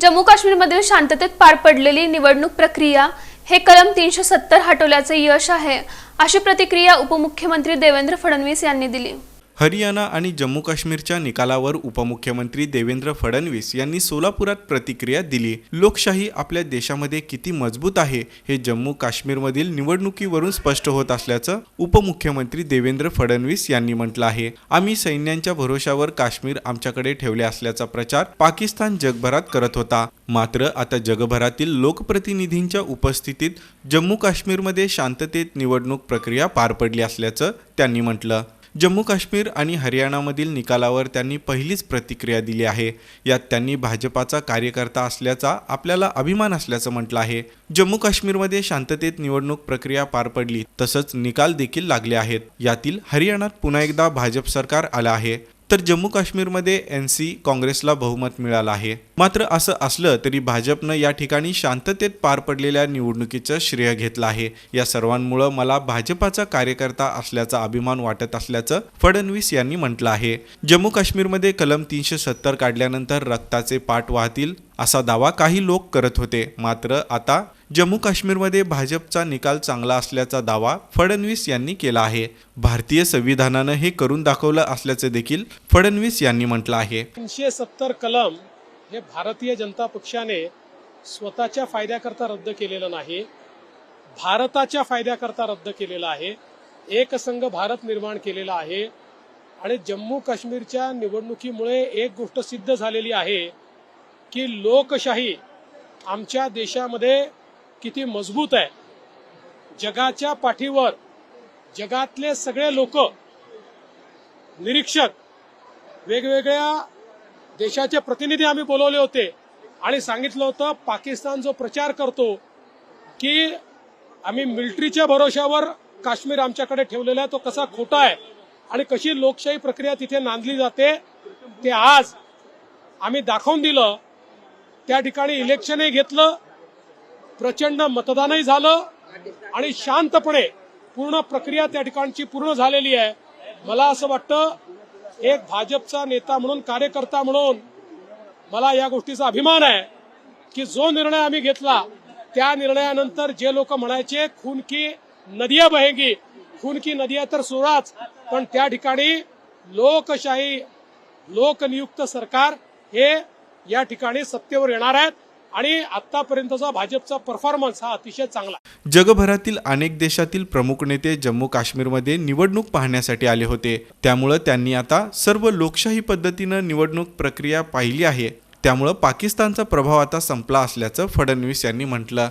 जम्मू काश्मीरमधील शांततेत पार पडलेली निवडणूक प्रक्रिया हे कलम तीनशे सत्तर हटवल्याचे यश आहे अशी प्रतिक्रिया उपमुख्यमंत्री देवेंद्र फडणवीस यांनी दिली. हरियाणा आणि जम्मू काश्मीरच्या निकालावर उपमुख्यमंत्री देवेंद्र फडणवीस यांनी सोलापुरात प्रतिक्रिया दिली. लोकशाही आपल्या देशामध्ये किती मजबूत आहे हे जम्मू काश्मीरमधील निवडणुकीवरून स्पष्ट होत असल्याचं उपमुख्यमंत्री देवेंद्र फडणवीस यांनी म्हटलं आहे. आम्ही सैन्यांच्या भरोशावर काश्मीर आमच्याकडे ठेवले असल्याचा प्रचार पाकिस्तान जगभरात करत होता. मात्र आता जगभरातील लोकप्रतिनिधींच्या उपस्थितीत जम्मू काश्मीरमध्ये शांततेत निवडणूक प्रक्रिया पार पडली असल्याचं त्यांनी म्हटलं. जम्मू काश्मीर आणि हरियाणामधील निकालावर त्यांनी पहिलीच प्रतिक्रिया दिली आहे. यात त्यांनी भाजपाचा कार्यकर्ता असल्याचा आपल्याला अभिमान असल्याचं म्हटलं आहे. जम्मू काश्मीरमध्ये शांततेत निवडणूक प्रक्रिया पार पडली तसंच निकाल देखील लागले आहेत. यातील हरियाणात पुन्हा एकदा भाजप सरकार आलं आहे. तर जम्मू काश्मीरमध्ये एन सी काँग्रेसला बहुमत मिळालं आहे. मात्र असं असलं तरी भाजपनं या ठिकाणी शांततेत पार पडलेल्या निवडणुकीचं श्रेय घेतलं आहे. या सर्वांमुळं मला भाजपाचा कार्यकर्ता असल्याचा अभिमान वाटत असल्याचं फडणवीस यांनी म्हटलं आहे. जम्मू काश्मीरमध्ये कलम तीनशे सत्तर काढल्यानंतर रक्ताचे पाठ वाहतील असा दावा काही लोक करत होते. मात्र आता जम्मू काश्मीरमध्ये भाजपचा निकाल चांगला असल्याचा दावा फडणवीस यांनी केला आहे. भारतीय संविधानानं हे करून दाखवलं असल्याचं देखील फडणवीस यांनी म्हटलं आहे. तीनशे सत्तर कलम हे भारतीय जनता पक्षाने स्वतःच्या फायद्याकरता रद्द केलेलं नाही भारताच्या फायद्याकरता रद्द केलेलं आहे एकसंघ भारत निर्माण केलेला आहे आणि जम्मू काश्मीरच्या निवडणुकीमुळे एक गोष्ट सिद्ध झालेली आहे की लोकशाही आमच्या देशामध्ये किती मजबूत आहे. जगाच्या पाठीवर जगातले सगळे लोक निरीक्षक वेगवेगळ्या देशाचे प्रतिनिधी आम्ही बोलवले होते. आणि सांगितलं होतं पाकिस्तान जो प्रचार करतो की आम्ही मिलिटरीच्या भरोशावर काश्मीर आमच्याकडे ठेवलेला आहे तो कसा खोटा आहे आणि कशी लोकशाही प्रक्रिया तिथे नांदली जाते ते आज आम्ही दाखवून दिलं. त्या ठिकाणी इलेक्शनही घेतलं प्रचंड मतदानही झालं आणि शांतपणे पूर्ण प्रक्रिया त्या ठिकाणची पूर्ण झालेली आहे. मला असं वाटतं एक भाजपचा नेता म्हणून कार्यकर्ता म्हणून मला या गोष्टीचा अभिमान आहे की जो निर्णय आम्ही घेतला त्या निर्णयानंतर जे लोक म्हणायचे खून की नदिया बहेगी खून की नदिया तर सोडाच पण त्या ठिकाणी लोकशाही लोकनियुक्त सरकार हे या ठिकाणी सत्तेवर येणार आहेत. आणि आतापर्यंतचा भाजपचा परफॉर्मन्स हा अतिशय चांगला. जगभरातील अनेक देशातील प्रमुख नेते जम्मू काश्मीरमध्ये निवडणूक पाहण्यासाठी आले होते. त्यामुळं त्यांनी आता सर्व लोकशाही पद्धतीनं निवडणूक प्रक्रिया पाहिली आहे. त्यामुळं पाकिस्तानचा प्रभाव आता संपला असल्याचं फडणवीस यांनी म्हटलं.